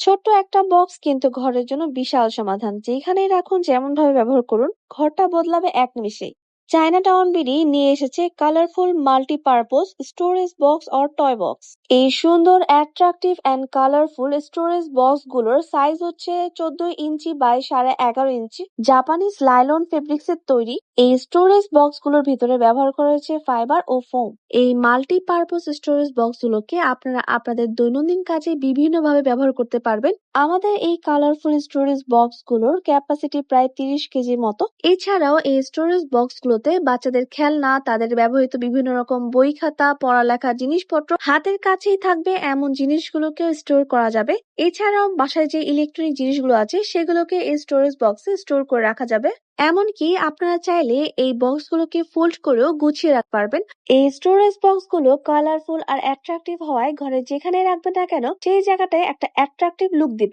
ছোট্ট একটা বক্স কিন্তু ঘরের জন্য বিশাল সমাধান। যেখানেই রাখুন যেমন ভাবে ব্যবহার করুন, ঘরটা বদলাবে এক নিমিষেই চায়না টাউন বিডি নিয়ে এসেছে colourful multipurpose storage box or toy box এই সুন্দর অ্যাট্রাকটিভ অ্যান্ড কালারফুল স্টোরেজ বক্সগুলোর সাইজ হচ্ছে চোদ্দ ইঞ্চি বাই সাড়ে এগারো ইঞ্চি। জাপানিজ লাইলন ফেব্রিক্স এর তৈরি এই স্টোরেজ বক্সগুলোর ভিতরে ব্যবহার করা হয়েছে ফাইবার ও ফোম এই মাল্টিপারপোজ স্টোরেজ বক্স গুলোকে আপনারা আপনাদের দৈনন্দিন কাজে বিভিন্নভাবে ব্যবহার করতে পারবেন। আমাদের এই কালারফুল স্টোরেজ বক্সগুলোর ক্যাপাসিটি প্রায় তিরিশ কেজি মতো। এছাড়াও এই স্টোরেজ বক্স গুলোতে বাচ্চাদের খেলনা, তাদের ব্যবহৃত বিভিন্ন রকম বই খাতা, পড়ালেখা জিনিসপত্র, হাতের কাছেই থাকবে এমন জিনিসগুলোকেও স্টোর করা যাবে। এছাড়াও বাসায় যে ইলেকট্রনিক জিনিসগুলো আছে, সেগুলোকে এই স্টোরেজ বক্সে স্টোর করে রাখা যাবে। এমনকি আপনারা চাইলে এই বক্সগুলোকে ফোল্ড করেও গুছিয়ে রাখতে পারবেন। এই স্টোরেজ বক্সগুলো কালারফুল আর অ্যাট্রাকটিভ হওয়ায় ঘরে যেখানে রাখবেন না কেন, সেই জায়গাটায় একটা অ্যাট্রাকটিভ লুক দিবে।